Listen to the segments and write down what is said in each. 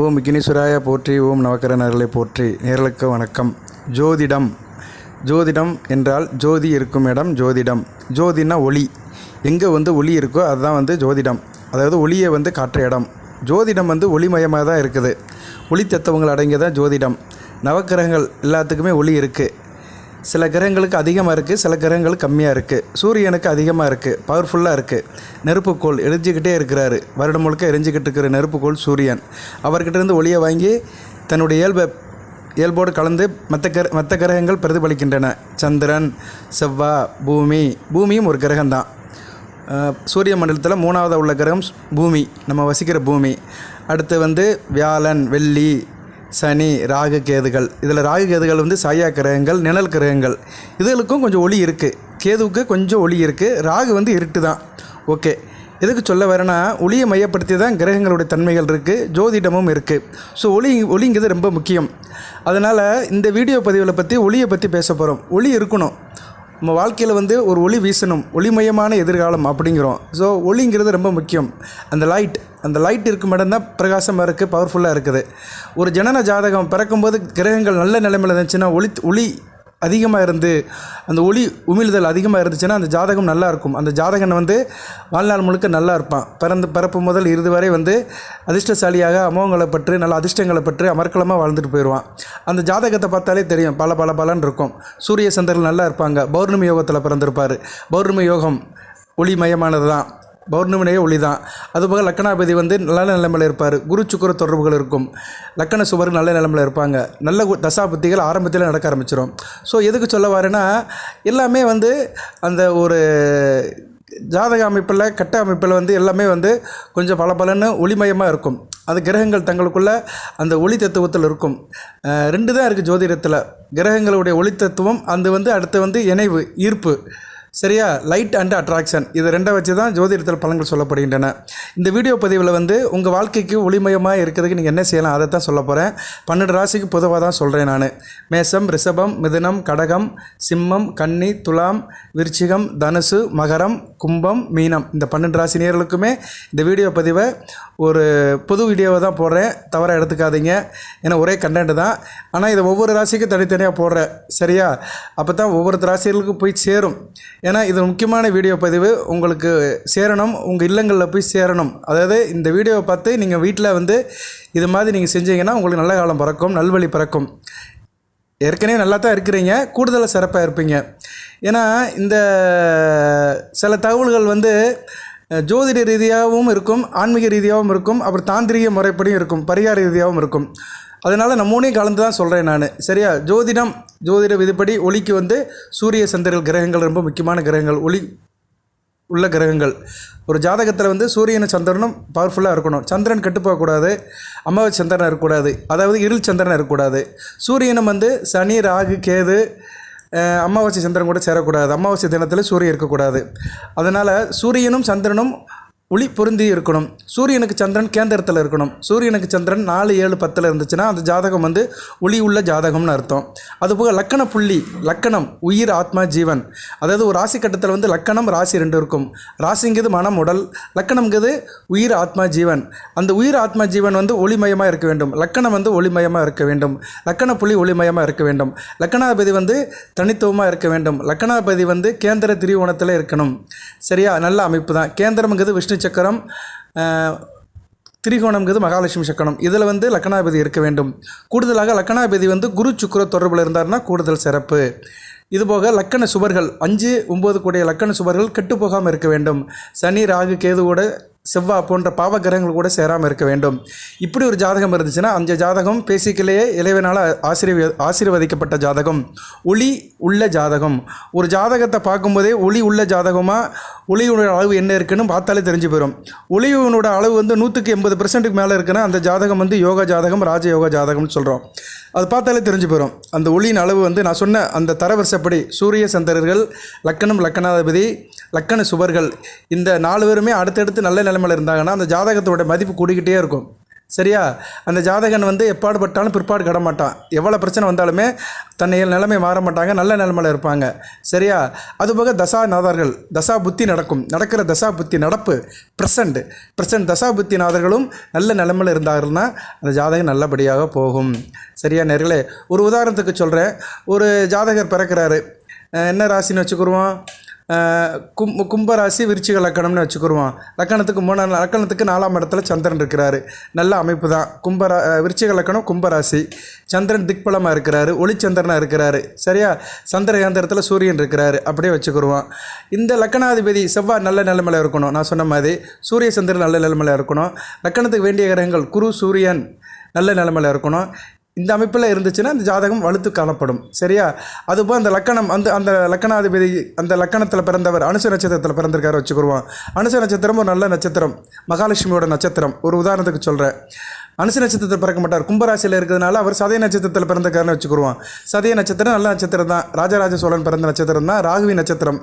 ஓம் விக்னேஸ்வராய போற்றி ஓம் நவக்கரனர்களை போற்றி. நேர்களுக்கு வணக்கம். ஜோதிடம். ஜோதிடம் என்றால் ஜோதி இருக்கும் இடம் ஜோதிடம். ஜோதினா ஒளி. எங்கே வந்து ஒளி இருக்கோ அதுதான் வந்து ஜோதிடம். அதாவது ஒளியை வந்து காட்டுற இடம். ஜோதிடம் வந்து ஒளிமயமாக தான் இருக்குது. ஒளி தத்துவங்கள் அடங்கியதான் ஜோதிடம். நவக்கிரகங்கள் எல்லாத்துக்குமே ஒளி இருக்குது சில கிரகங்களுக்கு அதிகமாக இருக்குது சில கிரகங்களுக்கு கம்மியாக இருக்குது சூரியனுக்கு அதிகமாக இருக்குது பவர்ஃபுல்லாக இருக்குது நெருப்புக்கோள் எரிஞ்சிக்கிட்டே இருக்கிறாரு. வருடம் முழுக்க எரிஞ்சிக்கிட்டு இருக்கிற நெருப்புக்கோள் சூரியன். அவர்கிட்ட இருந்து ஒளியை வாங்கி தன்னுடைய இயல்பை இயல்போடு கலந்து மற்ற கிர மற்ற கிரகங்கள் பிரதிபலிக்கின்றன. சந்திரன் செவ்வாய் பூமி. பூமியும் ஒரு கிரகம்தான். சூரிய மண்டலத்தில் மூணாவதாக உள்ள கிரகம் பூமி. நம்ம வசிக்கிற பூமி. அடுத்து வந்து வியாழன் வெள்ளி சனி ராகு கேதுகள். இதில் ராகு கேதுகள் வந்து சாயா கிரகங்கள் நிழல் கிரகங்கள். இதுகளுக்கும் கொஞ்சம் ஒளி இருக்குது கேதுவுக்கு கொஞ்சம் ஒளி இருக்குது ராகு வந்து இருட்டு தான் ஓகே. எதுக்கு சொல்ல வரேன்னா ஒளியை மையப்படுத்தி தான் கிரகங்களுடைய தன்மைகள் இருக்குது ஜோதிடமும் இருக்குது ஸோ ஒளி ஒளிங்கிறது ரொம்ப முக்கியம். அதனால் இந்த வீடியோ பதிவில் பற்றி ஒளியை பற்றி பேச போகிறோம் ஒளி இருக்கணும். நம்ம வாழ்க்கையில் வந்து ஒரு ஒளி வீசணும் ஒளிமயமான எதிர்காலம் அப்படிங்கிறோம். ஸோ ஒளிங்கிறது ரொம்ப முக்கியம். அந்த லைட் அந்த லைட் இருக்கும் இடம்தான் பிரகாசமாக இருக்குது பவர்ஃபுல்லாக இருக்குது. ஒரு ஜனன ஜாதகம் பிறக்கும்போது கிரகங்கள் நல்ல நிலைமையில் இருந்துச்சுன்னா ஒளி ஒளி அதிகமாக இருந்து அந்த ஒளி உமிழ்தல் அதிகமாக இருந்துச்சுன்னா அந்த ஜாதகம் நல்லா இருக்கும் அந்த ஜாதகன் வந்து வாழ்நாள் முழுக்க நல்லா இருப்பான் பிறந்து பிறப்பு முதல் இறுதி வரை வந்து அதிர்ஷ்டசாலியாக அமோகங்களை பற்றி நல்ல அதிர்ஷ்டங்களை பற்றி அமர்க்கலமாக வாழ்ந்துட்டு போயிடுவான். அந்த ஜாதகத்தை பார்த்தாலே தெரியும். பல பல பலன் இருக்கும். சூரிய சந்திரன் நல்லா இருப்பாங்க. பௌர்ணமி யோகத்தில் பிறந்திருப்பார். பௌர்ணமி யோகம் ஒளிமயமானது தான் பௌர்ணமினையே ஒளி தான் அதுபோக லக்கணாபதி வந்து நல்ல நிலைமையில் இருப்பார். குரு சுக்கர தொடர்புகள் இருக்கும். லக்கண சுவர் நல்ல நிலைமையில் இருப்பாங்க. நல்ல கு- தசாபுத்திகள் ஆரம்பத்தில் நடக்க ஆரம்பிச்சிடும் ஸோ எதுக்கு சொல்ல வரேன்னா எல்லாமே வந்து அந்த ஒரு ஜாதக அமைப்பில் கட்ட அமைப்பில் வந்து எல்லாமே வந்து கொஞ்சம் பல ஒளிமயமாக இருக்கும். அது கிரகங்கள் தங்களுக்குள்ள அந்த ஒளி தத்துவத்தில் இருக்கும். ரெண்டு தான் இருக்குது ஜோதிடத்தில். கிரகங்களுடைய ஒளி தத்துவம் அது வந்து அடுத்து வந்து இணைவு ஈர்ப்பு. சரியா? லைட் அண்ட் அட்ராக்ஷன் இது ரெண்டை வச்சு தான் ஜோதிடத்தில் பலன்கள் சொல்லப்படுகின்றன. இந்த வீடியோ பதிவில் வந்து உங்கள் வாழ்க்கைக்கு ஒளிமயமாக இருக்கிறதுக்கு நீங்கள் என்ன செய்யலாம்? அதை தான் சொல்ல போகிறேன் பன்னெண்டு ராசிக்கு பொதுவாக தான் சொல்கிறேன் நான். மேசம் ரிஷபம் மிதுனம் கடகம் சிம்மம் கன்னி துலாம் விருச்சிகம் தனுசு மகரம் கும்பம் மீனம். இந்த பன்னெண்டு ராசி நேர்களுக்குமே இந்த வீடியோ பதிவை ஒரு புது வீடியோவை தான் போடுறேன். தவறாக எடுத்துக்காதீங்க. ஏன்னா ஒரே கண்டென்ட் தான். ஆனால் இதை ஒவ்வொரு ராசிக்கும் தனித்தனியாக போடுறேன். சரியா? அப்போ தான் ஒவ்வொரு ராசிகளுக்கும் போய் சேரும். ஏன்னா இது முக்கியமான வீடியோ பதிவு. உங்களுக்கு சேரணும். உங்கள் இல்லங்களில் போய் சேரணும். அதாவது இந்த வீடியோவை பார்த்து நீங்கள் வீட்டில் வந்து இது மாதிரி நீங்கள் செஞ்சீங்கன்னா உங்களுக்கு நல்ல காலம் பிறக்கும் நல்வழி பிறக்கும். ஏற்கனவே நல்லா தான் இருக்கிறீங்க. கூடுதலாக சிறப்பாக இருப்பீங்க. ஏன்னா இந்த சில தகவல்கள் வந்து ஜோதிட ரீதியாகவும் இருக்கும் ஆன்மீக ரீதியாகவும் இருக்கும் அப்புறம் தாந்திரிக முறைப்படியும் இருக்கும் பரிகார ரீதியாகவும் இருக்கும். அதனால் நம்ம கலந்து தான் சொல்கிறேன் நான். சரியா? ஜோதிடம் ஜோதிட விதிப்படி ஒளிக்கு வந்து சூரிய சந்திரர்கள் கிரகங்கள் ரொம்ப முக்கியமான கிரகங்கள். ஒளி உள்ள கிரகங்கள். ஒரு ஜாதகத்தில் வந்து சூரியனும் சந்திரனும் பவர்ஃபுல்லாக இருக்கணும். சந்திரன் கெட்டு போகக்கூடாது. அமாவாசை சந்திரன் இருக்கக்கூடாது. அதாவது இருள் சந்திரன் இருக்கக்கூடாது. சூரியனும் வந்து சனி ராகு கேது அமாவாசை சந்திரன் கூட சேரக்கூடாது. அமாவாசை தினத்தில் சூரியன் இருக்கக்கூடாது. அதனால் சூரியனும் சந்திரனும் ஒளி பொருந்தி இருக்கணும். சூரியனுக்கு சந்திரன் கேந்திரத்தில் இருக்கணும். சூரியனுக்கு சந்திரன் நாலு ஏழு பத்தில் இருந்துச்சுன்னா அந்த ஜாதகம் வந்து ஒளி உள்ள ஜாதகம்னு அர்த்தம். அதுபோக லக்கண புள்ளி லக்கணம் உயிர் ஆத்மா ஜீவன். அதாவது ஒரு ராசி கட்டத்தில் வந்து லக்கணம் ராசி ரெண்டு இருக்கும். ராசிங்கிறது மனம் உடல். லக்கணம்ங்கிறது உயிர் ஆத்மா ஜீவன். அந்த உயிர் ஆத்மா ஜீவன் வந்து ஒளிமயமாக இருக்க வேண்டும். லக்கணம் வந்து ஒளிமயமாக இருக்க வேண்டும். லக்கண புள்ளி ஒளிமயமாக இருக்க வேண்டும். லக்கணாபதி வந்து தனித்துவமாக இருக்க வேண்டும். லக்கணாபதி வந்து கேந்திர திரிவோணத்தில் இருக்கணும். சரியா? நல்ல அமைப்பு தான். கேந்திரம்ங்கிறது விஷ்ணு சக்கரம் திரிகோணம்ங்கிறது மகாலட்சுமி சக்கரம். இதில் வந்து லக்கணாபதி இருக்க வேண்டும். கூடுதலாக லக்கணாபதி வந்து குரு சுக்கிர தொடர்பில் இருந்தார்னா கூடுதல் சிறப்பு. இதுபோக லக்கண சுவர்கள் அஞ்சு ஒம்பது கூடிய லக்கண சுவர்கள் கெட்டு போகாமல் இருக்க வேண்டும். சனி ராகு கேதுவோட செவ்வாய் போன்ற பாவ கிரகங்கள் கூட சேராமல் இருக்க வேண்டும். இப்படி ஒரு ஜாதகம் இருந்துச்சுன்னா அந்த ஜாதகம் பேசிக்கலேயே இளைவனால் ஆசீர்வ ஆசீர்வதிக்கப்பட்ட ஜாதகம். ஒளி உள்ள ஜாதகம். ஒரு ஜாதகத்தை பார்க்கும்போதே ஒளி உள்ள ஜாதகமாக ஒளியோட அளவு என்ன இருக்குன்னு பார்த்தாலே தெரிஞ்சு போயிடும் ஒளியோட அளவு வந்து நூற்றுக்கு எண்பது பர்சன்ட்டுக்கு மேலே இருக்குன்னா அந்த ஜாதகம் வந்து யோகா ஜாதகம் ராஜ யோகா ஜாதகம்னு சொல்கிறோம் அது பார்த்தாலே தெரிஞ்சு போயிடும் அந்த ஒளியின் அளவு வந்து நான் சொன்ன அந்த தரவரிசைப்படி சூரிய சந்திரர்கள் லக்கணம் லக்கணாதிபதி லக்கண சுவர்கள் இந்த நாலு பேருமே அடுத்தடுத்து நல்ல நிலைமையில் இருந்தாங்கன்னா அந்த ஜாதகத்தோட மதிப்பு கூடிக்கிட்டே இருக்கும். சரியா? அந்த ஜாதகன் வந்து எப்பாடுபட்டாலும் பிற்பாடு கடமாட்டான். எவ்வளோ பிரச்சனை வந்தாலுமே தன்னை நிலைமை மாற மாட்டாங்க நல்ல நிலைமையில் இருப்பாங்க. சரியா? அதுபோக தசாநாதர்கள் தசா புத்தி நடக்கும். நடக்கிற தசா புத்தி நடப்பு ப்ரெசண்ட் ப்ரெசண்ட் தசா புத்தி நாதர்களும் நல்ல நிலைமையில் இருந்தார்கள்னா அந்த ஜாதகம் நல்லபடியாக போகும். சரியா நேர்களே? ஒரு உதாரணத்துக்கு சொல்கிறேன் ஒரு ஜாதகர் பிறக்கிறாரு. என்ன ராசின்னு வச்சுக்கிடுவோம் கும் கும்பராசி விருச்சிக லக்கணம்னு வச்சுக்கிடுவோம் லக்கணத்துக்கு மூணாம் லக்கணத்துக்கு நாலாம் இடத்துல சந்திரன் இருக்கிறாரு. நல்ல அமைப்பு தான். கும்பரா விருச்சிக லக்கணம் கும்பராசி. சந்திரன் திக்பலமாக இருக்கிறாரு. ஒளிச்சந்திரனாக இருக்கிறாரு. சரியா? சந்திரகாந்திரத்தில் சூரியன் இருக்கிறாரு. அப்படியே வச்சுக்கிடுவோம் இந்த லக்கணாதிபதி செவ்வாய் நல்ல நிலைமையில் இருக்கணும். நான் சொன்ன மாதிரி சூரிய சந்திரன் நல்ல நிலைமையில் இருக்கணும். லக்கணத்துக்கு வேண்டிய கிரகங்கள் குரு சூரியன் நல்ல நிலைமையில் இருக்கணும். இந்த அமைப்பில் இருந்துச்சுன்னா அந்த ஜாதகம் வலுத்து காணப்படும். சரியா? அதுபோல் அந்த லக்கணம் அந்த அந்த லக்கணாதிபதி அந்த லக்கணத்தில் பிறந்தவர் அனுச நட்சத்திரத்தில் பிறந்திருக்காரு வச்சுக்கிடுவோம் அனுச நட்சத்திரம் ஒரு நல்ல நட்சத்திரம். மகாலட்சுமியோட நட்சத்திரம். ஒரு உதாரணத்துக்கு சொல்கிறேன் அனுச நட்சத்திரத்தில் பிறக்க மாட்டார். கும்பராசியில் இருக்கிறதுனால அவர் சதய நட்சத்திரத்தில் பிறந்திருக்காருன்னு வச்சுக்கிடுவோம் சதய நட்சத்திரம் நல்ல நட்சத்திரம் தான். ராஜராஜ சோழன் பிறந்த நட்சத்திரம் தான். ராகுவி நட்சத்திரம்.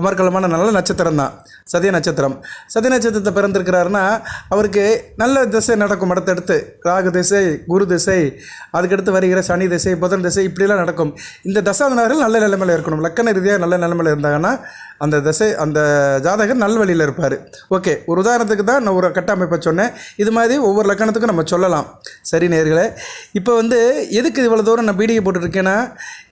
அமர்கலமான நல்ல நட்சத்திரம் தான். சதய நட்சத்திரம். சதய நட்சத்திரத்தை பிறந்திருக்கிறாருன்னா அவருக்கு நல்ல திசை நடக்கும். அடுத்தடுத்து ராகு திசை குரு திசை அதுக்கடுத்து வருகிற சனி திசை புதன் திசை இப்படிலாம் நடக்கும். இந்த தசாதனார்கள் நல்ல நிலைமையில் இருக்கணும். லக்கண ரீதியாக நல்ல நிலைமையில் இருந்தாங்கன்னா அந்த திசை அந்த ஜாதகர் நல்வழியில் இருப்பார். ஓகே ஒரு உதாரணத்துக்கு தான் நான் ஒரு கட்டமைப்பை சொன்னேன். இது மாதிரி ஒவ்வொரு லக்கணத்துக்கும் நம்ம சொல்லலாம். சரி நேர்களே இப்போ வந்து எதுக்கு இவ்வளோ தூரம் நான் பீடிகை போட்டுருக்கேன்னா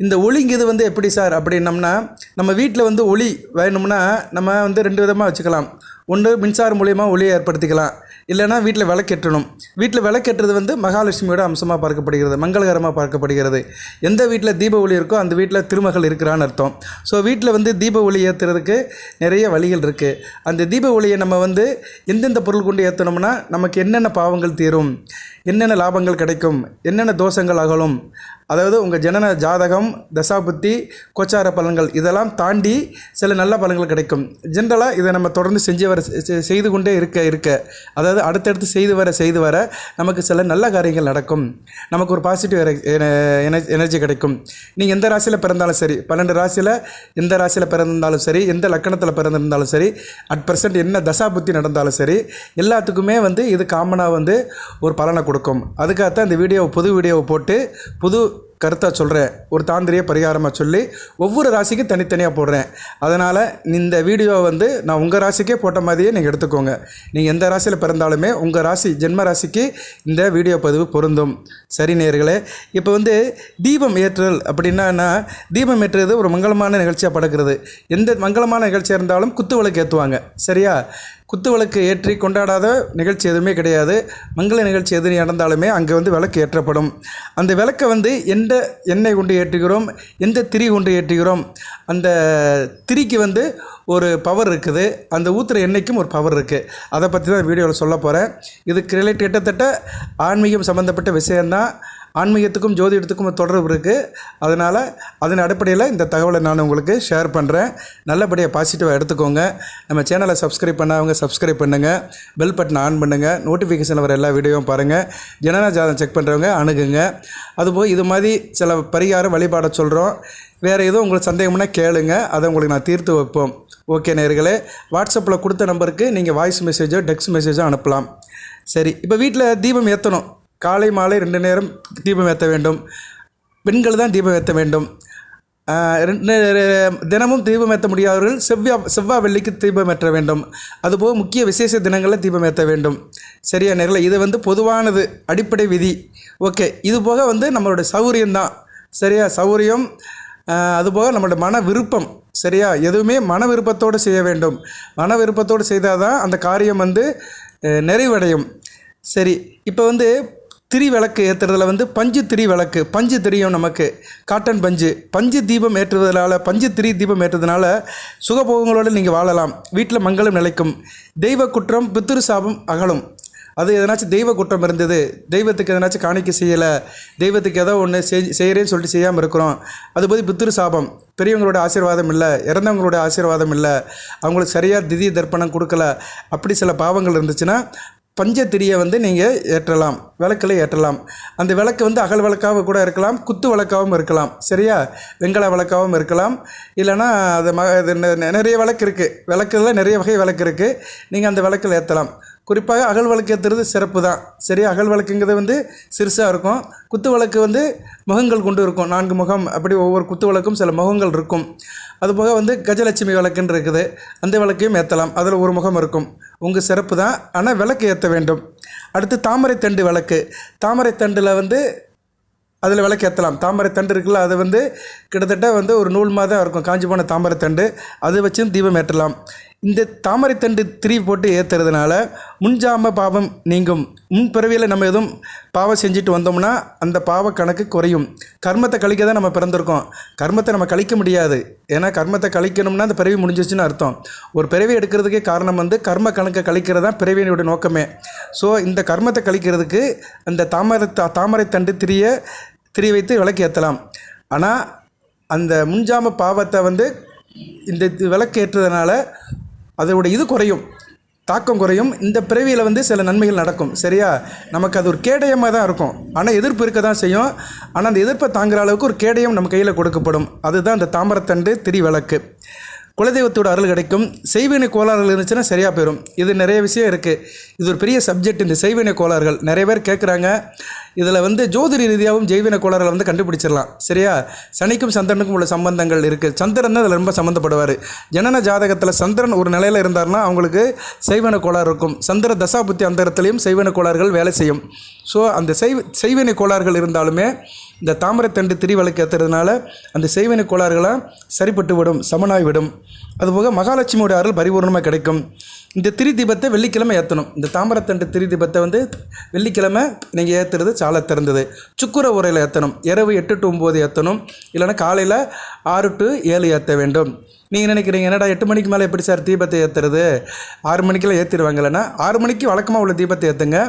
இந்த ஒளிங்கிறது வந்து எப்படி சார்? அப்படின்னம்னா நம்ம வீட்டில் வந்து ஒளி வேணும்னா நம்ம வந்து ரெண்டு விதமாக வச்சுக்கலாம். ஒன்று மின்சாரம் மூலயமா ஒளியை ஏற்படுத்திக்கலாம். இல்லைன்னா வீட்டில் விளக்கேற்றணும். வீட்டில் விளக்கேற்றுறது வந்து மகாலட்சுமியோட அம்சமாக பார்க்கப்படுகிறது மங்களகரமாக பார்க்கப்படுகிறது. எந்த வீட்டில் தீப ஒளி இருக்கோ அந்த வீட்டில் திருமகள் இருக்கிறான்னு அர்த்தம். ஸோ வீட்டில் வந்து தீப ஒளி ஏற்றுறதுக்கு நிறைய வழிகள் இருக்குது அந்த தீப ஒளியை நம்ம வந்து எந்தெந்த பொருள் கொண்டு ஏற்றணும்னா நமக்கு என்னென்ன பாவங்கள் தீரும் என்னென்ன லாபங்கள் கிடைக்கும்? என்னென்ன தோஷங்கள் அகலும்? அதாவது உங்கள் ஜனன ஜாதகம் தசாபுத்தி கோச்சார பலன்கள் இதெல்லாம் தாண்டி சில நல்ல பலன்கள் கிடைக்கும். ஜென்ரலாக இதை நம்ம தொடர்ந்து செஞ்சு வர செய்து கொண்டே இருக்க இருக்க. அதாவது அடுத்தடுத்து செய்து வர செய்து வர நமக்கு சில நல்ல காரியங்கள் நடக்கும். நமக்கு ஒரு பாசிட்டிவ் எனர்ஜி கிடைக்கும். நீங்கள் எந்த ராசியில் பிறந்தாலும் சரி பன்னெண்டு ராசியில் எந்த ராசியில் பிறந்திருந்தாலும் சரி எந்த லக்கணத்தில் பிறந்திருந்தாலும் சரி அட் பர்சன்ட் என்ன தசாபுத்தி நடந்தாலும் சரி எல்லாத்துக்குமே வந்து இது காமனாக வந்து ஒரு பலனை கொடுக்கும். அதுக்காகத்தான் இந்த வீடியோவை புது வீடியோவை போட்டு புது கருத்தாக சொல்கிறேன் ஒரு தாந்திரிய பரிகாரமாக சொல்லி ஒவ்வொரு ராசிக்கும் தனித்தனியாக போடுறேன். அதனால் இந்த வீடியோ வந்து நான் உங்கள் ராசிக்கே போட்ட மாதிரியே நீங்கள் எடுத்துக்கோங்க. நீங்கள் எந்த ராசியில் பிறந்தாலுமே உங்கள் ராசி ஜென்ம ராசிக்கு இந்த வீடியோ பதிவு பொருந்தும். சரி நேயர்களே இப்போ வந்து தீபம் ஏற்றுதல் அப்படின்னா தீபம் ஏற்றுறது ஒரு மங்களமான நிகழ்ச்சியாக படக்கிறது. எந்த மங்களமான நிகழ்ச்சியாக இருந்தாலும் குத்து விளக்கு ஏற்றுவாங்க சரியா? குத்து விளக்கு ஏற்றி கொண்டாடாத நிகழ்ச்சி எதுவுமே கிடையாது. மங்கள நிகழ்ச்சி எது நடந்தாலுமே அங்கே வந்து விளக்கு ஏற்றப்படும். அந்த விளக்கை வந்து எந்த எண்ணெய் கொண்டு ஏற்றுகிறோம்? எந்த திரி கொண்டு ஏற்றுகிறோம்? அந்த திரிக்கு வந்து ஒரு பவர் இருக்குது. அந்த ஊற்றுற எண்ணெய்க்கும் ஒரு பவர் இருக்குது அதை பற்றி தான் வீடியோவில் சொல்ல போகிறேன் இதுக்கு ரிலேட் கிட்டத்தட்ட ஆன்மீகம் சம்மந்தப்பட்ட விஷயந்தான் ஆன்மீகத்துக்கும் ஜோதிடத்துக்கும் தொடர்பு இருக்குது அதனால் அதன் அடிப்படையில் இந்த தகவலை நான் உங்களுக்கு ஷேர் பண்ணுறேன் நல்லபடியாக பாசிட்டிவாக எடுத்துக்கோங்க. நம்ம சேனலை சப்ஸ்கிரைப் பண்ணாதவங்க சப்ஸ்கிரைப் பண்ணுங்கள் பெல் பட்டனை ஆன் பண்ணுங்கள் நோட்டிஃபிகேஷன் வர எல்லா வீடியோவும் பாருங்கள் ஜனன ஜாதகம் செக் பண்ணுறவங்க அணுகுங்க. அதுபோக இது மாதிரி சில பரிகாரம் வழிபாட சொல்கிறோம் வேறு எதுவும் உங்களுக்கு சந்தேகம்னா கேளுங்க. அதை உங்களுக்கு நான் தீர்த்து வைப்போம். ஓகே நேர்களே வாட்ஸ்அப்பில் கொடுத்த நம்பருக்கு நீங்கள் வாய்ஸ் மெசேஜோ டெக்ஸ்ட் மெசேஜோ அனுப்பலாம். சரி இப்போ வீட்டில் தீபம் ஏற்றணும் காலை மாலை ரெண்டு நேரம் தீபம் ஏற்ற வேண்டும். பெண்கள் தான் தீபம் ஏற்ற வேண்டும். ரெண்டு தினமும் தீபம் ஏற்ற முடியாதவர்கள் செவ்வாய் செவ்வாய் வெள்ளிக்கு தீபம் ஏற்ற வேண்டும். அதுபோக முக்கிய விசேஷ தினங்களில் தீபம் ஏற்ற வேண்டும். சரியா நேரில்? இது வந்து பொதுவானது அடிப்படை விதி. ஓகே இது போக வந்து நம்மளோட சௌரியம்தான் சரியா சௌகரியம் அதுபோக நம்மளோட மன விருப்பம். சரியா எதுவுமே மன விருப்பத்தோடு செய்ய வேண்டும். மன விருப்பத்தோடு செய்தால் தான் அந்த காரியம் வந்து நிறைவடையும். சரி இப்போ வந்து திரி விளக்கு ஏற்றுறதுல வந்து பஞ்சு திரி விளக்கு பஞ்சு தெரியும் நமக்கு. காட்டன் பஞ்சு. பஞ்சு தீபம் ஏற்றுவதனால பஞ்சு திரி தீபம் ஏற்றுறதுனால சுகபோகங்களோடு நீங்கள் வாழலாம். வீட்டில் மங்களம் நிலைக்கும். தெய்வ குற்றம் பித்திரு சாபம் அகலும். அது எதனாச்சும் தெய்வ குற்றம் இருந்தது தெய்வத்துக்கு எதனாச்சும் காணிக்க செய்யலை தெய்வத்துக்கு ஏதோ ஒன்று செய் செய்கிறேன்னு சொல்லிட்டு செய்யாமல் இருக்கிறோம். அதுபோது பித்திரு சாபம். பெரியவங்களோட ஆசீர்வாதம் இல்லை இறந்தவங்களோட ஆசீர்வாதம் இல்லை அவங்களுக்கு சரியாக திதி தர்ப்பணம் கொடுக்கல அப்படி சில பாவங்கள் இருந்துச்சுன்னா பஞ்சத்திரியை வந்து நீங்கள் ஏற்றலாம் விளக்கில் ஏற்றலாம். அந்த விளக்கு வந்து அகல் விளக்காக கூட இருக்கலாம் குத்து விளக்காகவும் இருக்கலாம். சரியா? வெங்கல விளக்காகவும் இருக்கலாம். இல்லைன்னா அது ம இது நெ- நிறைய விளக்கு இருக்குது விளக்குல நிறைய வகை விளக்கு இருக்குது நீங்கள் அந்த விளக்கில் ஏற்றலாம். குறிப்பாக அகல் வழக்கு ஏற்றுறது சிறப்பு தான். சரி அகல் வழக்குங்கிறது வந்து சிறுசாக இருக்கும். குத்து வழக்கு வந்து முகங்கள் கொண்டு இருக்கும். நான்கு முகம். அப்படி ஒவ்வொரு குத்து விளக்கும் சில முகங்கள் இருக்கும். அதுபோக வந்து கஜலட்சுமி வழக்குன்னு இருக்குது. அந்த விளக்கையும் ஏற்றலாம் அதில் ஒரு முகம் இருக்கும். உங்கள் சிறப்பு தான். ஆனால் விளக்கு ஏற்ற வேண்டும். அடுத்து தாமரை தண்டு விளக்கு தாமரை தண்டில் வந்து அதில் விளக்கு ஏற்றலாம் தாமரை தண்டு இருக்குல்ல அது வந்து கிட்டத்தட்ட வந்து ஒரு நூல் மாதிரி இருக்கும். காஞ்சி போன தாமரை தண்டு. அதை வச்சும் தீபம் ஏற்றலாம். இந்த தாமரைத்தண்டு திரி போட்டு ஏற்றுறதுனால முன்ஜாம பாவம் நீங்கும். முன் பிறவியில் நம்ம எதுவும் பாவம் செஞ்சுட்டு வந்தோம்னா அந்த பாவ கணக்கு குறையும். கர்மத்தை கழிக்க தான் நம்ம பிறந்திருக்கோம். கர்மத்தை நம்ம கழிக்க முடியாது. ஏன்னா கர்மத்தை கழிக்கணும்னா அந்த பிறவி முடிஞ்சிச்சுன்னு அர்த்தம். ஒரு பிறவி எடுக்கிறதுக்கே காரணம் வந்து கர்ம கணக்கை கழிக்கிறது தான் பிறவியினுடைய நோக்கமே. ஸோ இந்த கர்மத்தை கழிக்கிறதுக்கு அந்த தாமரை தா- தாமரைத்தண்டு திரியை திரி வைத்து விளக்கு ஏற்றலாம் ஆனால் அந்த முன்ஜாம பாவத்தை வந்து இந்த இது விளக்கு ஏற்றுறதுனால அதோட இது குறையும் தாக்கம் குறையும். இந்த பிறவியில் வந்து சில நன்மைகள் நடக்கும். சரியா? நமக்கு அது ஒரு கேடயமாக தான் இருக்கும். ஆனால் எதிர்ப்பு இருக்க தான் செய்யும். ஆனால் அந்த எதிர்ப்பை தாங்குற அளவுக்கு ஒரு கேடயம் நம்ம கையில் கொடுக்கப்படும். அதுதான் அந்த தாமரத்தண்டு திரி விளக்கு குலதெய்வத்தோட அருள் கிடைக்கும். செய்வினை கோளாறுகள் இருந்துச்சுன்னா சரியாக போயிடும் இது நிறைய விஷயம் இருக்குது இது ஒரு பெரிய சப்ஜெக்ட் இந்த செய்வினை கோளாறுகள். நிறைய பேர் கேட்குறாங்க இதில் வந்து ஜோதிட ரீதியாகவும் ஜெய்வின கோளாறுகளை வந்து கண்டுபிடிச்சிடலாம். சரியா? சனிக்கும் சந்திரனுக்கும் உள்ள சம்பந்தங்கள் இருக்குது சந்திரன் தான் அதில் ரொம்ப சம்மந்தப்படுவார். ஜனன ஜாதகத்தில் சந்திரன் ஒரு நிலையில் இருந்தார்னா அவங்களுக்கு செய்வன கோளாறு இருக்கும். சந்திர தசாபுத்தி அந்தரத்துலேயும் செய்வன கோளாறுகள் வேலை செய்யும். ஸோ அந்த செய் செய்வினை கோளாறுகள் இருந்தாலுமே இந்த தாமரைத்தண்டு திரிவலைக்கு ஏற்றுறதுனால அந்த செய்வினை கோளாறுகளாக சரிப்பட்டு விடும் சமனாய் விடும் அதுபோக மகாலட்சுமியோட அருள் பரிபூர்ணமாக கிடைக்கும். இந்த திரி தீபத்தை வெள்ளிக்கிழமை ஏற்றணும் இந்த தாமரத்தண்டு திரி தீபத்தை வந்து வெள்ளிக்கிழமை நீங்கள் ஏற்றுறது சால திறந்தது. சுக்குர உரையில் ஏற்றணும் இரவு எட்டு டு ஒம்பது ஏற்றணும் இல்லைன்னா காலையில் ஆறு டு ஏழு ஏற்ற வேண்டும். நீங்கள் நினைக்கிறீங்க என்னடா எட்டு மணிக்கு மேலே எப்படி சார் தீபத்தை ஏற்றுறது ஆறு மணிக்கெல்லாம் ஏற்றிடுவாங்களேன்னா ஆறு மணிக்கு வழக்கமாக உள்ள தீபத்தை ஏற்றுங்க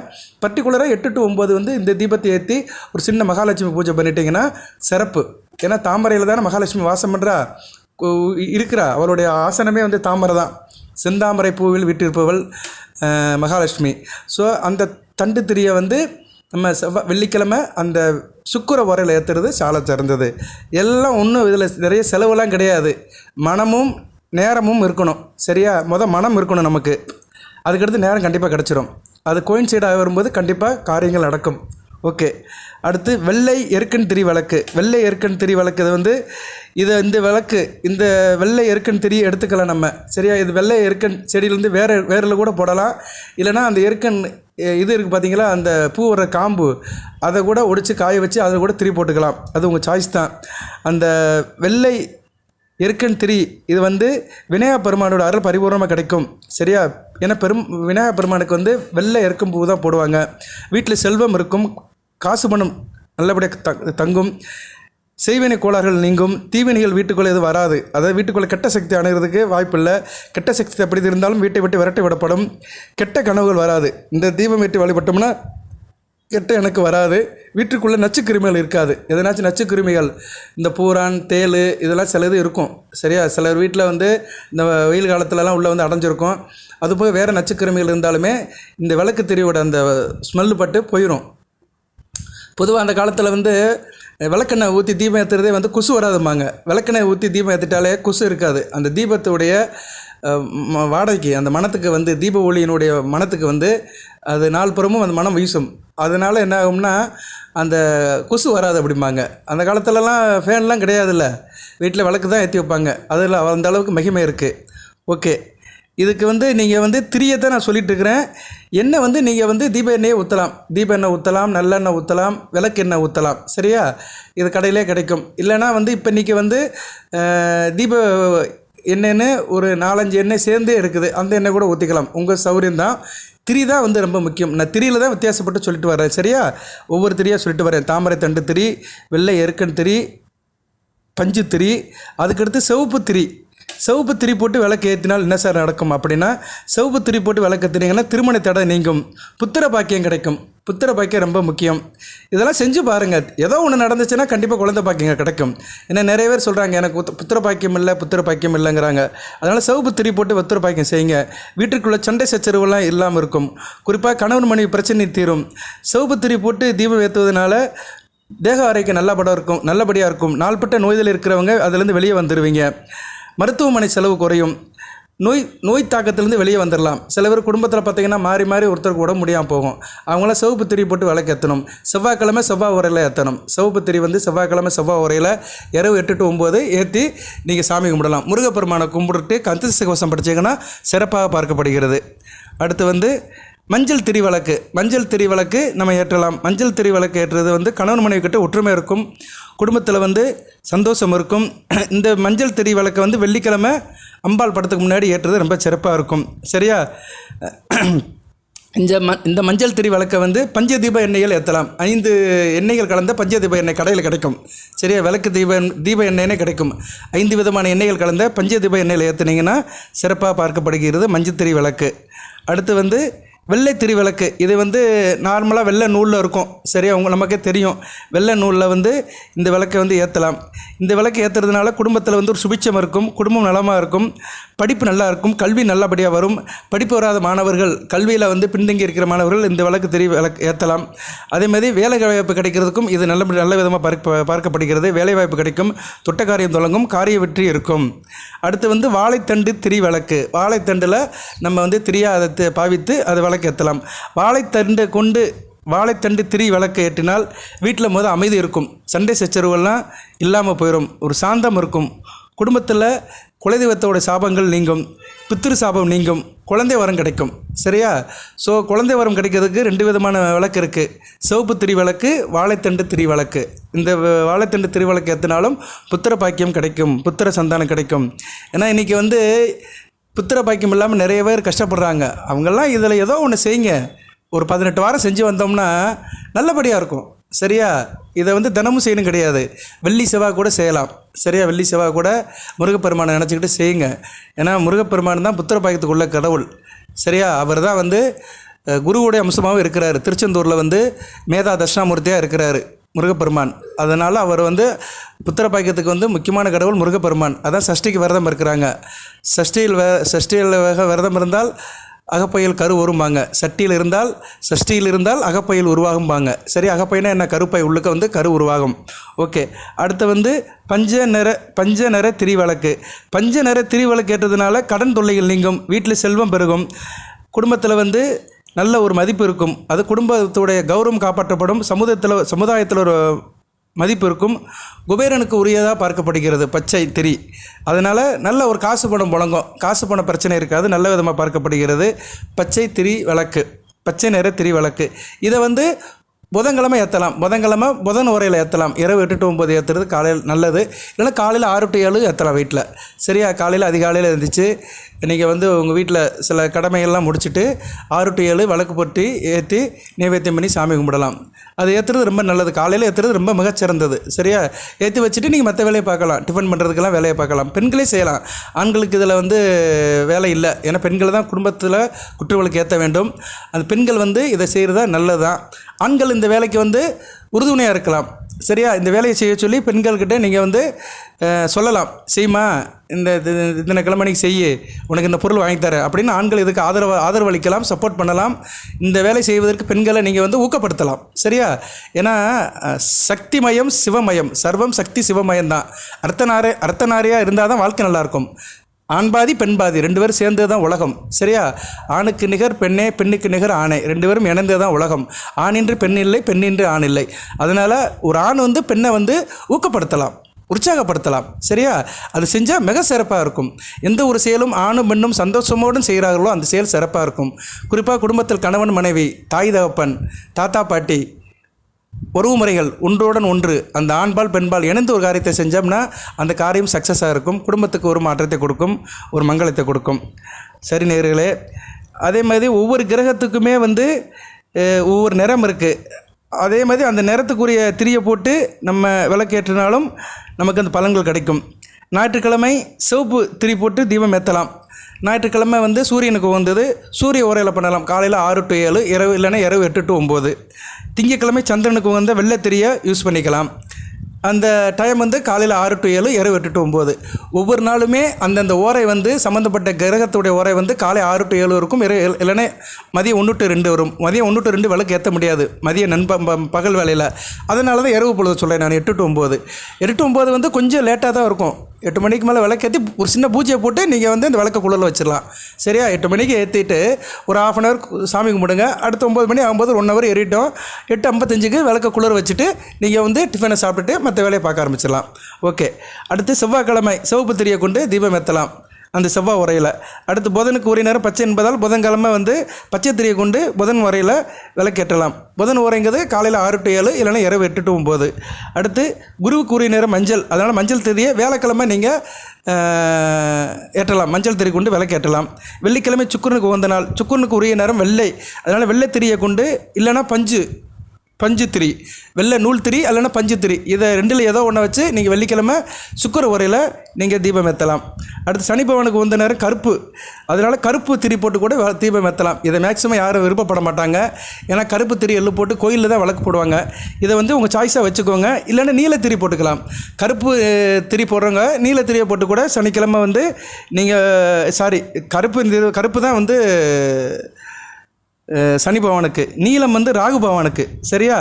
பர்டிகுலராக எட்டு டு ஒம்பது வந்து இந்த தீபத்தை ஏற்றி ஒரு சின்ன மகாலட்சுமி பூஜை பண்ணிட்டீங்கன்னா சிறப்பு. ஏன்னா தாமரையில் தானே மகாலட்சுமி வாசம் பண்ணுறா இருக்கிறா. அவளுடைய ஆசனமே வந்து தாமரை தான். செந்தாமரை பூவில் விட்டிருப்பவள் மகாலட்சுமி. ஸோ அந்த தண்டு திரியை வந்து நம்ம செவ்வாய் வெள்ளிக்கிழமை அந்த சுக்கிர உரையில் ஏற்றுறது சாலை சிறந்தது எல்லாம் ஒன்றும் இதில் நிறைய செலவுலாம் கிடையாது. மனமும் நேரமும் இருக்கணும். சரியா? மொதல் மனம் இருக்கணும் நமக்கு. அதுக்கடுத்து நேரம் கண்டிப்பாக கிடச்சிரும். அது கோயின்சைடாக வரும்போது கண்டிப்பாக காரியங்கள் நடக்கும். ஓகே அடுத்து வெள்ளை எருக்கன் திரி வழக்கு. வெள்ளை எருக்கன் திரி வழக்கு இது வந்து இதை இந்த விளக்கு இந்த வெள்ளை எருக்கன் தெரிய எடுத்துக்கலாம் நம்ம. சரியா? இது வெள்ளை எருக்கன் செடியிலேருந்து வேறு வேரில் கூட போடலாம். இல்லைன்னா அந்த எருக்கன் இது இருக்குது பார்த்தீங்களா அந்த பூ வர காம்பு. அதை கூட ஒடிச்சு காய வச்சு அதை கூட திரி போட்டுக்கலாம். அது உங்கள் சாய்ஸ் தான். அந்த வெள்ளை எருக்கன் திரி இது வந்து விநாயக பெருமானோட அருள் பரிபூர்ணமாக கிடைக்கும். சரியா? ஏன்னா பெரும் விநாயக பெருமானுக்கு வந்து வெள்ளை எருக்கும் பூ தான் போடுவாங்க. வீட்டில் செல்வம் இருக்கும். காசு பணம் நல்லபடியாக த தங்கும். செய்வினை கோளாறுகள் நீங்கும் தீவினைகள் வீட்டுக்குள்ளே எதுவும் வராது. அதாவது வீட்டுக்குள்ளே கெட்ட சக்தி அணுகிறதுக்கு வாய்ப்பில்லை. கெட்ட சக்தி எப்படி இருந்தாலும் வீட்டை விட்டு விரட்டி விடப்படும். கெட்ட கனவுகள் வராது. இந்த தீபம் ஏற்றி வழிபட்டோம்னா கெட்ட எனக்கு வராது. வீட்டுக்குள்ளே நச்சுக்கிருமிகள் இருக்காது. எதனாச்சும் நச்சுக்கிருமிகள் இந்த பூரான் தேள் இதெல்லாம் சில இது இருக்கும். சரியா? சிலர் வீட்டில் வந்து இந்த வெயில் காலத்துலலாம் உள்ளே வந்து அடைஞ்சிருக்கும். அதுபோக வேறு நச்சுக்கிருமிகள் இருந்தாலுமே இந்த விளக்கு தெரியோட அந்த ஸ்மெல்லு பட்டு போயிடும் பொதுவாக அந்த காலத்தில் வந்து விளக்கெண்ணெய் ஊற்றி தீபம் ஏற்றுறதே வந்து குசு வராதும்பாங்க. விளக்கெண்ணெய் ஊற்றி தீபம் ஏற்றிட்டாலே குசு இருக்காது. அந்த தீபத்துடைய வாடகைக்கு அந்த மனத்துக்கு வந்து தீப ஒளியினுடைய மனத்துக்கு வந்து அது நாள் புறமும் அந்த மனம் வீசும். அதனால என்ன ஆகும்னா அந்த கொசு வராது அப்படிம்பாங்க. அந்த காலத்துலலாம் ஃபேன்லாம் கிடையாதுல்ல. வீட்டில் விளக்கு தான் ஏற்றி வைப்பாங்க. அதில் அந்த அளவுக்கு மகிமை இருக்குது ஓகே. இதுக்கு வந்து நீங்கள் வந்து திரியை தான் நான் சொல்லிட்டு இருக்கிறேன் எண்ணெய் வந்து நீங்கள் வந்து தீப எண்ணெயை ஊற்றலாம் தீப எண்ணெய் ஊற்றலாம் நல்லெண்ணெய் ஊற்றலாம் விளக்கு எண்ணெய் ஊற்றலாம் சரியா? இது கடையிலே கிடைக்கும். இல்லைன்னா வந்து இப்போ இன்றைக்கி வந்து தீப எண்ணெய்னு ஒரு நாலஞ்சு எண்ணெய் சேர்ந்தே இருக்குது. அந்த எண்ணெய் கூட ஊற்றிக்கலாம் உங்கள் சௌரியம் தான். திரி தான் வந்து ரொம்ப முக்கியம். நான் திரியில் தான் வித்தியாசப்பட்டு சொல்லிட்டு வரேன் சரியா? ஒவ்வொரு திரியாக சொல்லிட்டு வரேன். தாமரை தண்டு திரி வெள்ளை எருக்கன் திரி பஞ்சு திரி அதுக்கடுத்து சிவப்பு திரி. சிவப்பு திரி போட்டு விளக்கு ஏற்றினால் என்ன சார் நடக்கும் அப்படின்னா சிவப்பு திரி போட்டு விளக்கு ஏற்றினீங்கன்னா திருமண தடை நீங்கும். புத்திர பாக்கியம் கிடைக்கும். புத்திர பாக்கியம் ரொம்ப முக்கியம். இதெல்லாம் செஞ்சு பாருங்கள் ஏதோ ஒன்று நடந்துச்சுன்னா கண்டிப்பாக குழந்தை பாக்கியம் கிடைக்கும். ஏன்னா நிறைய பேர் சொல்கிறாங்க எனக்கு புத்திர பாக்கியம் இல்லை புத்திர பாக்கியம் இல்லைங்கிறாங்க. அதனால் சிவப்பு திரி போட்டு புத்திர பாக்கியம் செய்யுங்க. வீட்டுக்குள்ளே சண்டை சச்சரவுலாம் இல்லாமல் இருக்கும். குறிப்பாக கணவன் மனைவி பிரச்சனை தீரும். சிவப்பு திரி போட்டு தீபம் ஏற்றுவதனால தேக ஆரோக்கியம் நல்லபடம் இருக்கும் நல்லபடியாக இருக்கும். நாள்பட்ட நோய்கள் இருக்கிறவங்க அதுலேருந்து வெளியே வந்துடுவீங்க மருத்துவமனை செலவு குறையும். நோய் நோய் தாக்கத்திலேருந்து வெளியே வந்துடலாம் சில பேர் குடும்பத்தில் பார்த்தீங்கன்னா மாறி மாறி ஒருத்தருக்கு உடம்பு முடியாமல் போகும். அவங்களாம் சிவப்பு திரி போட்டு விளக்கு ஏற்றணும் செவ்வாய்க்கிழமை செவ்வாய் உரையில் ஏற்றணும் சிவப்பு திரி வந்து செவ்வாய்க்கிழமை செவ்வாய் உரையில் இரவு எட்டு டு ஒம்பது ஏற்றி நீங்கள் சாமி கும்பிடலாம். முருகப்பெருமானை கும்பிட்டுட்டு கந்தச கவசம் படிச்சீங்கன்னா சிறப்பாக பார்க்கப்படுகிறது. அடுத்து வந்து மஞ்சள் திரி வழக்கு மஞ்சள் திரி வழக்கு நம்ம ஏற்றலாம். மஞ்சள் திரி விளக்கு ஏற்றுறது வந்து கணவன் மனைவி கிட்ட ஒற்றுமை இருக்கும். குடும்பத்தில் வந்து சந்தோஷம் இருக்கும். இந்த மஞ்சள் திரி விளக்கை வந்து வெள்ளிக்கிழமை அம்பாள் படத்துக்கு முன்னாடி ஏற்றுறது ரொம்ப சிறப்பாக இருக்கும். சரியா? இந்த ம இந்த மஞ்சள் திரி வழக்கை வந்து பஞ்சதீப எண்ணெய்கள் ஏற்றலாம். ஐந்து எண்ணெய்கள் கலந்த பஞ்சதீப எண்ணெய் கடையில் கிடைக்கும். சரியா? விளக்கு தீப தீப எண்ணெய்னே கிடைக்கும். ஐந்து விதமான எண்ணெய்கள் கலந்த பஞ்சதீப எண்ணெயில் ஏற்றுனீங்கன்னா சிறப்பாக பார்க்கப்படுகிறது மஞ்சள் திரி விளக்கு அடுத்து வந்து வெள்ளை திருவிளக்கு. இது வந்து நார்மலாக வெள்ளை நூலில் இருக்கும். சரியா? அவங்க நமக்கே தெரியும். வெள்ளை நூலில் வந்து இந்த விளக்கை வந்து ஏற்றலாம் இந்த விளக்கு ஏற்றுறதுனால குடும்பத்தில் வந்து ஒரு சுபிச்சம் இருக்கும். குடும்பம் நலமாக இருக்கும். படிப்பு நல்லா இருக்கும். கல்வி நல்லபடியாக வரும். படிப்பு வராத மாணவர்கள் கல்வியில் வந்து பின்தங்கி இருக்கிற மாணவர்கள் இந்த விளக்கு தெரிய விளக்கு ஏற்றலாம் அதேமாதிரி வேலைவாய்ப்பு வேலை வாய்ப்பு கிடைக்கிறதுக்கும் இது நல்ல நல்ல விதமாக பார்க்க பார்க்கப்படுகிறது. வேலை வாய்ப்பு கிடைக்கும். தொட்ட காரியம் தொடங்கும். காரிய வெற்றி இருக்கும். அடுத்து வந்து வாழைத்தண்டு திரி விளக்கு. வாழைத்தண்டில் நம்ம வந்து திரியா அதை பாவித்து அதை விளக்கு ஏற்றலாம் வாழைத்தண்டை கொண்டு வாழைத்தண்டு திரி விளக்கு ஏற்றினால் வீட்டில் மொதல் அமைதி இருக்கும். சண்டை சச்சரவுகள்லாம் இல்லாமல் போயிடும் ஒரு சாந்தம் இருக்கும். குடும்பத்தில் குலதெய்வத்தோட சாபங்கள் நீங்கும். பித்திரு சாபம் நீங்கும். குழந்தை வரம் கிடைக்கும். சரியா? ஸோ குழந்தை வரம் கிடைக்கிறதுக்கு ரெண்டு விதமான விளக்கு இருக்குது சிவப்பு திரி விளக்கு வாழைத்தண்டு திரி விளக்கு. இந்த வாழைத்தண்டு திரி விளக்கு ஏற்றினாலும் புத்திர பாக்கியம் கிடைக்கும். புத்திர சந்தானம் கிடைக்கும். ஏன்னா இன்றைக்கி வந்து புத்திர பாக்கியம் இல்லாமல் நிறைய பேர் கஷ்டப்படுறாங்க. அவங்கெல்லாம் இதில் ஏதோ ஒன்று செய்யுங்க. ஒரு பதினெட்டு வாரம் செஞ்சு வந்தோம்னா நல்லபடியாக இருக்கும். சரியா? இதை வந்து தினமும் செய்யணும் கிடையாது. வெள்ளி செவ்வாய் கூட செய்யலாம். சரியா? வெள்ளி செவ்வாய் கூட முருகப்பெருமானை நினச்சிக்கிட்டு செய்யுங்க. ஏன்னா முருகப்பெருமான் தான் புத்திர பாக்கியத்துக்குள்ள கடவுள். சரியா? அவர் தான் வந்து குருவுடைய அம்சமாகவும் இருக்கிறாரு. திருச்செந்தூரில் வந்து மேதா தட்சிணாமூர்த்தியாக இருக்கிறாரு. முருகப்பெருமான். அதனால் அவர் வந்து புத்திர பாக்கியத்துக்கு வந்து முக்கியமான கடவுள் முருகப்பெருமான். அதான் சஷ்டிக்கு விரதம் இருக்கிறாங்க. சஷ்டியில் வே சஷ்டியில் வேக விரதம் இருந்தால் அகப்பையில் கரு வரும்பாங்க சட்டியில் இருந்தால் சஷ்டியில் இருந்தால் அகப்பையில் உருவாகும்பாங்க. சரி அகப்பைனா என்ன? கருப்பை உள்ளுக்க வந்து கரு உருவாகும். ஓகே. அடுத்து வந்து பஞ்ச நிற பஞ்ச நிற திரிவழக்கு பஞ்ச நிற திரிவழக்கு ஏற்றதுனால கடன் தொல்லைகள் நீங்கும். வீட்டில் செல்வம் பெருகும். குடும்பத்தில் வந்து நல்ல ஒரு மதிப்பு இருக்கும். அது குடும்பத்துடைய கௌரவம் காப்பாற்றப்படும். சமூகத்தில் சமுதாயத்தில் ஒரு மதிப்பு இருக்கும். குபேரனுக்கு உரியதாக பார்க்கப்படுகிறது. பச்சை திரி. அதனால் நல்ல ஒரு காசு பணம் புழங்கும் காசு பண பிரச்சனை இருக்காது. நல்ல விதமாக பார்க்கப்படுகிறது. பச்சை திரி விளக்கு பச்சை நிற திரி விளக்கு இதை வந்து புதன்கிழமை ஏற்றலாம் புதன்கிழமை புதன் உரையில் ஏற்றலாம் இரவு எட்டு டு ஒம்பது ஏற்றுறது காலையில் நல்லது. இல்லைன்னா காலையில் ஆறு டு ஏழு ஏற்றலாம் வீட்டில் சரியா? காலையில் அதிகாலையில் எழுந்திரிச்சு நீங்கள் வந்து உங்கள் வீட்டில் சில கடமைகள்லாம் முடிச்சுட்டு ஆறு டு ஏழு விளக்கு பொட்டி ஏற்றி நைவேத்தியம் பண்ணி சாமி கும்பிடலாம். அது ஏற்றுறது ரொம்ப நல்லது. காலையில் ஏற்றுறது ரொம்ப மிகச்சிறந்தது. சரியா? ஏற்றி வச்சுட்டு நீங்கள் மற்ற வேலையை பார்க்கலாம். டிஃபன் பண்ணுறதுக்கெல்லாம் வேலையை பார்க்கலாம். பெண்களே செய்யலாம். ஆண்களுக்கு இதில் வந்து வேலை இல்லை. ஏன்னா பெண்கள் தான் குடும்பத்தில் குற்றங்களுக்கு ஏற்ற வேண்டும். அந்த பெண்கள் வந்து இதை செய்கிறதா நல்லதுதான். ஆண்கள் இந்த வேலைக்கு வந்து உறுதுணையாக இருக்கலாம். சரியா? இந்த வேலையை செய்ய சொல்லி பெண்கள்கிட்ட நீங்கள் வந்து சொல்லலாம். செய்யுமா இந்த இது- இத்தனை கிழமை நீ செய்யு. உனக்கு இந்த பொருள் வாங்கித்தர அப்படின்னு ஆண்கள் இதுக்கு ஆதரவு ஆதரவு அளிக்கலாம் சப்போர்ட் பண்ணலாம். இந்த வேலை செய்வதற்கு பெண்களை நீங்கள் வந்து ஊக்கப்படுத்தலாம். சரியா? ஏன்னா சக்தி மயம் சிவமயம். சர்வம் சக்தி சிவமயம் தான் அர்த்தநாரே அர்த்தநாரியாக இருந்தால் தான் வாழ்க்கை நல்லாயிருக்கும் ஆண் பாதி பெண் பாதி ரெண்டு பேரும் சேர்ந்தது தான் உலகம். சரியா? ஆணுக்கு நிகர் பெண்ணே பெண்ணுக்கு நிகர் ஆணை. ரெண்டு பேரும் இணைந்தது தான் உலகம் ஆணின்று பெண் இல்லை பெண்ணின்று ஆண் இல்லை. அதனால் ஒரு ஆண் வந்து பெண்ணை வந்து ஊக்கப்படுத்தலாம் உற்சாகப்படுத்தலாம். சரியா? அது செஞ்சால் மிக சிறப்பாக இருக்கும். எந்த ஒரு செயலும் ஆணும் பெண்ணும் சந்தோஷமோடு செய்கிறார்களோ அந்த செயல் சிறப்பாக இருக்கும். குறிப்பாக குடும்பத்தில் கணவன் மனைவி தாய் தகப்பன் தாத்தா பாட்டி உறவுமுறைகள் ஒன்றுடன் ஒன்றோடன் ஒன்று அந்த ஆண்பால் பெண்பால் இணைந்து ஒரு காரியத்தை செஞ்சோம்னா அந்த காரியம் சக்ஸஸாக இருக்கும். குடும்பத்துக்கு ஒரு மாற்றத்தை கொடுக்கும் ஒரு மங்களத்தை கொடுக்கும். சரி நேர்களே அதே மாதிரி ஒவ்வொரு கிரகத்துக்குமே வந்து ஒவ்வொரு நிறம் இருக்குது அதே மாதிரி அந்த நிறத்துக்குரிய திரியை போட்டு நம்ம விளக்கேற்றினாலும் நமக்கு அந்த பலன்கள் கிடைக்கும். ஞாயிற்றுக்கிழமை சிவப்பு திரி போட்டு தீபம் ஏற்றலாம் ஞாயிற்றுக்கிழமை வந்து சூரியனுக்கு உகந்தது. சூரிய உரையில் பண்ணலாம். காலையில் ஆறு டு ஏழு இரவு இல்லைன்னா இரவு எட்டு டு ஒம்பது திங்கட்கிழமை சந்திரனுக்கு உகந்த வெள்ளைத்திரியை யூஸ் பண்ணிக்கலாம். அந்த டைம் வந்து காலையில் ஆறு டு ஏழு இரவு எட்டு டு ஒம்பது ஒவ்வொரு நாளுமே அந்தந்த ஓரை வந்து சம்மந்தப்பட்ட கிரகத்துடைய ஓரை வந்து காலை ஆறு டு ஏழு இருக்கும். இரவு இல்லைன்னா மதியம் ஒன்று டு ரெண்டு வரும். மதியம் ஒன்று டு ரெண்டு விளக்கு ஏற்ற முடியாது. மதியம் நண்ப பகல் வேலையில் அதனால தான் இரவு பொழுது சொல்கிறேன் நான் எட்டு டு ஒம்பது எட்டு டு ஒம்பது வந்து கொஞ்சம் லேட்டாக தான் இருக்கும். எட்டு மணிக்கு மேலே விளக்கேற்றி ஒரு சின்ன பூஜையை போட்டு நீங்கள் வந்து இந்த விளக்க குழலில் வச்சிடலாம். சரியா? எட்டு மணிக்கு ஏற்றிட்டு ஒரு ஆஃப் அன் ஹவர் சாமி கும்பிடுங்க. அடுத்து ஒம்பது மணி ஆகும்போது ஒன் ஹவர் ஏறிட்டோம். எட்டு ஐம்பத்தஞ்சுக்கு விளக்க குளிர வச்சுட்டு நீங்கள் வந்து டிஃபனை சாப்பிட்டுட்டு மற்ற வேலையை பார்க்க ஆரம்பிச்சிடலாம். ஓகே. அடுத்து செவ்வாய்க்கிழமை சிவப்பு திரியை கொண்டு தீபம் ஏற்றலாம் அந்த செவ்வாய் உரையில். அடுத்து புதனுக்கு உரிய நேரம் பச்சை என்பதால் புதன்கிழமை வந்து பச்சை திரியை கொண்டு புதன் உரையில் விளக்கேற்றலாம். புதன் உரைங்கிறது காலையில் ஆறு டு ஏழு இல்லைன்னா இரவு எட்டு டு ஒம்பது அடுத்து குருவுக்கு உரிய நேரம் மஞ்சள். அதனால் மஞ்சள் திரியை வேலைக்கிழமை நீங்கள் ஏற்றலாம். மஞ்சள் திரி கொண்டு விளக்கேற்றலாம். வெள்ளிக்கிழமை சுக்குரனுக்கு உகந்த நாள். சுக்குரனுக்கு உரிய நேரம் வெள்ளை. அதனால் வெள்ளை திரியை கொண்டு இல்லைன்னா பஞ்சு. பஞ்சு திரி வெள்ளை நூல் திரி இல்லைன்னா பஞ்சு திரி இதை ரெண்டில் ஏதோ ஒன்றை வச்சு நீங்கள் வெள்ளிக்கிழமை சுக்கர உரையில் நீங்கள் தீபம் ஏற்றலாம் அடுத்து சனி பவனுக்கு வந்த நேரம் கருப்பு. அதனால் கருப்பு திரி போட்டு கூட தீபம் ஏற்றலாம் இதை மேக்ஸிமம் யாரும் விருப்பப்பட மாட்டாங்க. ஏன்னா கருப்பு திரி எள்ளு போட்டு கோயிலில் தான் விளக்கு போடுவாங்க. இதை வந்து உங்கள் சாய்ஸாக வச்சுக்கோங்க. இல்லைன்னா நீல திரி போட்டுக்கலாம். கருப்பு திரி போடுறவங்க நீல திரியை போட்டு கூட சனிக்கிழமை வந்து நீங்கள் சாரி கருப்பு இந்த கருப்பு தான் வந்து சனி பகவானுக்கு நீலம் வந்து ராகு பகவானுக்கு சரியா?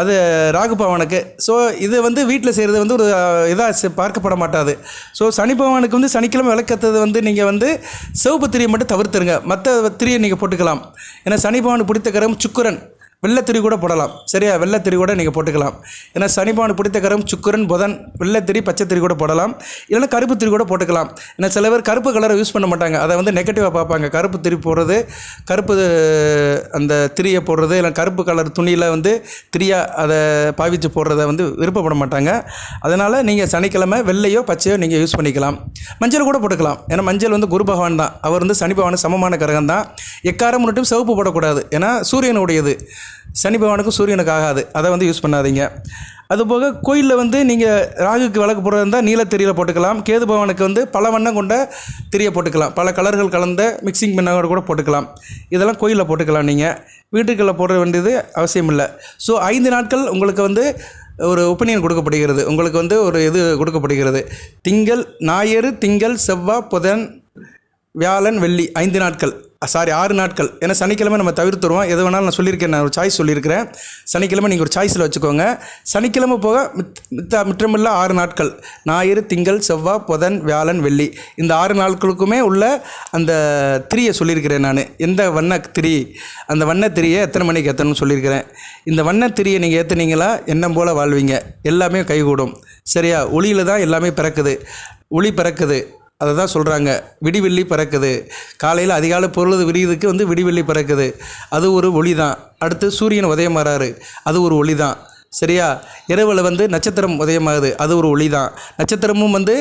அது ராகு பகவானுக்கு. ஸோ இது வந்து வீட்டில் செய்கிறது வந்து ஒரு இதாக பார்க்கப்பட மாட்டாது. ஸோ சனி பகவானுக்கு வந்து சனிக்கிழமை விளக்கத்தது வந்து நீங்கள் வந்து சிவப்பு திரியை மட்டும் தவிர்த்துருங்க. மற்ற திரியை நீங்கள் போட்டுக்கலாம். ஏன்னா சனி பகவானுக்கு பிடித்த கரம் சுக்குரன். வெள்ளத்திரி கூட போடலாம். சரியா? வெள்ளத்திரி கூட நீங்கள் போட்டுக்கலாம். ஏன்னா சனி பிடித்த கரம் சுக்கிரன் புதன் வெள்ளத்திரி பச்சைத்திரி கூட போடலாம். இல்லைன்னா கருப்பு திரி கூட போட்டுக்கலாம். ஏன்னா சில பேர் கருப்பு கலரை யூஸ் பண்ண மாட்டாங்க. அதை வந்து நெகட்டிவாக பார்ப்பாங்க. கருப்பு திரி போடுறது கருப்பு அந்த திரியை போடுறது இல்லை கருப்பு கலர் துணியில் வந்து திரியாக அதை பாவிச்சு போடுறத வந்து விருப்பப்பட மாட்டாங்க. அதனால் நீங்கள் சனிக்கிழமை வெள்ளையோ பச்சையோ நீங்கள் யூஸ் பண்ணிக்கலாம். மஞ்சள் கூட போட்டுக்கலாம். ஏன்னா மஞ்சள் வந்து குரு பகவான் தான். அவர் வந்து சனி பகவான் சமமான கரகம் தான் எக்காரம் மட்டும் சிவப்பு போடக்கூடாது. ஏன்னா சூரியனுடையது. சனி பகவானுக்கும் சூரியனுக்கு ஆகாது. அதை வந்து யூஸ் பண்ணாதீங்க. அதுபோக கோயிலில் வந்து நீங்கள் ராகுக்கு விளக்கு போடுறது இருந்தால் நீலத்திரியில் போட்டுக்கலாம். கேது பகவானுக்கு வந்து பல வண்ணம் கொண்ட திரியை போட்டுக்கலாம். பல கலர்கள் கலந்த மிக்சிங் பண்ண கூட போட்டுக்கலாம். இதெல்லாம் கோயிலில் போட்டுக்கலாம் நீங்கள் வீட்டுக்குள்ளே போட வேண்டியது அவசியம் இல்லை. ஸோ ஐந்து நாட்கள் உங்களுக்கு வந்து ஒரு ஒப்பீனியன் கொடுக்கப்படுகிறது. உங்களுக்கு வந்து ஒரு இது கொடுக்கப்படுகிறது. திங்கள் ஞாயிறு திங்கள் செவ்வாய் புதன் வியாழன் வெள்ளி ஐந்து நாட்கள். சாரி ஆறு நாட்கள். ஏன்னா சனிக்கிழமை நம்ம தவிர்த்துருவோம். எது வேணாலும் நான் சொல்லியிருக்கேன் நான் ஒரு சாய்ஸ் சொல்லியிருக்கிறேன். சனிக்கிழமை நீங்கள் ஒரு சாய்ஸில் வச்சுக்கோங்க. சனிக்கிழமை போக மித் மித்த மிற்றமில்ல ஆறு நாட்கள். ஞாயிறு திங்கள் செவ்வாய் புதன் வியாழன் வெள்ளி. இந்த ஆறு நாட்களுக்குமே உள்ள அந்த திரியை சொல்லியிருக்கிறேன் நான். எந்த வண்ண திரி அந்த வண்ண திரியை எத்தனை மணிக்கு ஏற்றணும்னு சொல்லியிருக்கிறேன். இந்த வண்ண திரியை நீங்கள் ஏற்றுனீங்களா எண்ணம் போல் வாழ்வீங்க. எல்லாமே கைகூடும். சரியா? ஒளியில் தான் எல்லாமே பிறக்குது. ஒளி பிறக்குது. அதை தான் சொல்கிறாங்க விடிவெள்ளி பிறக்குது. காலையில் அதிகாலை பொருளது விடியதுக்கு வந்து விடிவெள்ளி பிறக்குது. அது ஒரு ஒளி தான் அடுத்து சூரியன் உதயமாறாரு. அது ஒரு ஒளி தான் சரியா? இரவில் வந்து நட்சத்திரம் உதயமாகுது. அது ஒரு ஒளி தான் நட்சத்திரமும் வந்து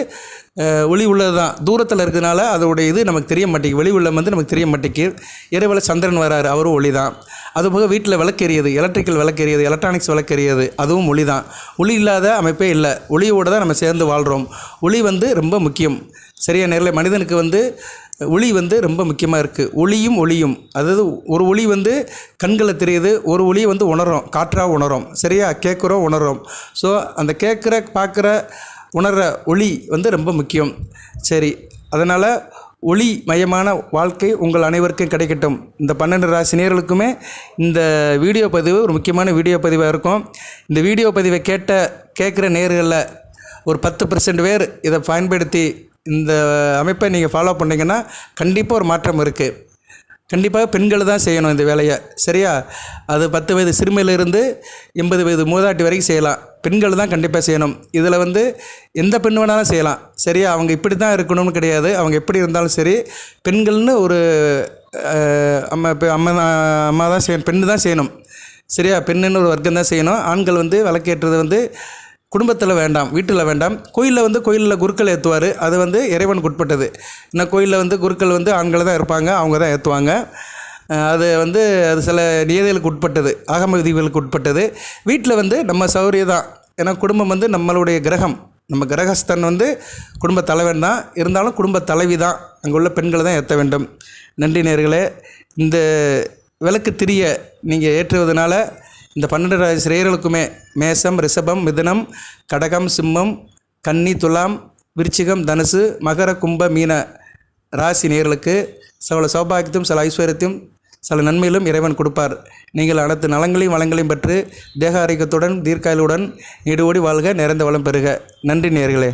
ஒளி உள்ளது தான் தூரத்தில் இருக்கிறதுனால அதோடைய இது நமக்கு தெரிய மாட்டேங்குது. வெளி உள்ள வந்து நமக்கு தெரிய மாட்டேங்குது. இரவில் சந்திரன் வராரு. அவரும் ஒளி தான் அதுபோக வீட்டில் விளக்கெரியது எலக்ட்ரிக்கல் விளக்கெரியது எலக்ட்ரானிக்ஸ் விளக்கெரியது அதுவும் ஒளி தான் ஒளி இல்லாத அமைப்பே இல்லை. ஒளியோடு தான் நம்ம சேர்ந்து வாழ்கிறோம் ஒளி வந்து ரொம்ப முக்கியம். சரியா நேரில் மனிதனுக்கு வந்து ஒளி வந்து ரொம்ப முக்கியமாக இருக்குது ஒளியும் ஒளியும். அதாவது ஒரு ஒளி வந்து கண்களில் தெரியுது ஒரு ஒளி வந்து உணரும் காற்றாக உணரும் சரியா? கேட்குறோம் உணரும் ஸோ அந்த கேட்குற பார்க்குற உணர்கிற ஒளி வந்து ரொம்ப முக்கியம். சரி அதனால் ஒளி மயமான வாழ்க்கை உங்கள் அனைவருக்கும் கிடைக்கட்டும். இந்த பன்னெண்டு ராசி நேர்களுக்குமே இந்த வீடியோ பதிவு ஒரு முக்கியமான வீடியோ பதிவாக இருக்கும். இந்த வீடியோ பதிவை கேட்ட கேட்குற நேர்களில் ஒரு பத்து பர்சன்ட் பேர் இதை பயன்படுத்தி இந்த அமைப்பை நீங்கள் ஃபாலோ பண்ணிங்கன்னா கண்டிப்பாக ஒரு மாற்றம் இருக்குது கண்டிப்பாக பெண்கள் தான் செய்யணும் இந்த வேலையை. சரியா? அது பத்து வயது சிறுமியிலிருந்து எண்பது வயது மூதாட்டி வரைக்கும் செய்யலாம். பெண்கள் தான் கண்டிப்பாக செய்யணும். இதில் வந்து எந்த பெண் வேணாலும் செய்யலாம். சரியா? அவங்க இப்படி தான் இருக்கணும்னு கிடையாது. அவங்க எப்படி இருந்தாலும் சரி பெண்கள்னு ஒரு அம்மா இப்போ அம்மா தான் அம்மா தான் செய்யணும் பெண்ணு தான் செய்யணும். சரியா? பெண்ணுன்னு ஒரு வர்க்கம் தான் செய்யணும். ஆண்கள் வந்து விளக்கேற்றது வந்து குடும்பத்தில் வேண்டாம் வீட்டில் வேண்டாம். கோயிலில் வந்து கோயிலில் குருக்கள் ஏற்றுவார் அது வந்து இறைவனுக்கு உட்பட்டது. இன்னும் கோயிலில் வந்து குருக்கள் வந்து ஆண்களை தான் இருப்பாங்க அவங்க தான் ஏற்றுவாங்க அது வந்து அது சில நியதிகளுக்கு உட்பட்டது ஆகம விதிகளுக்கு உட்பட்டது. வீட்டில் வந்து நம்ம சௌரியம் தான் ஏன்னா குடும்பம் வந்து நம்மளுடைய கிரகம். நம்ம கிரகஸ்தன் வந்து குடும்ப தலைவன் தான். இருந்தாலும் குடும்ப தலைவி தான். அங்கே உள்ள பெண்களை தான் ஏற்ற வேண்டும். நன்றி நேர்களே இந்த விளக்கு திரிய நீங்கள் ஏற்றுவதனால இந்த பன்னெண்டு ராசி மேசம் ரிஷபம் மிதனம் கடகம் சிம்மம் கன்னி துலாம் விருச்சிகம் தனுசு மகர கும்ப மீன ராசி நேர்களுக்கு சில சௌபாகியத்தையும் சில ஐஸ்வர்யத்தையும் சில நன்மையிலும் இறைவன் கொடுப்பார். நீங்கள் அனைத்து நலங்களையும் வளங்களையும் பெற்று தேக ஆரோக்கியத்துடன் தீர்க்காயலுடன் நீடுஓடி வாழ்க நிறைந்த வளம் பெறுக. நன்றி நேர்களே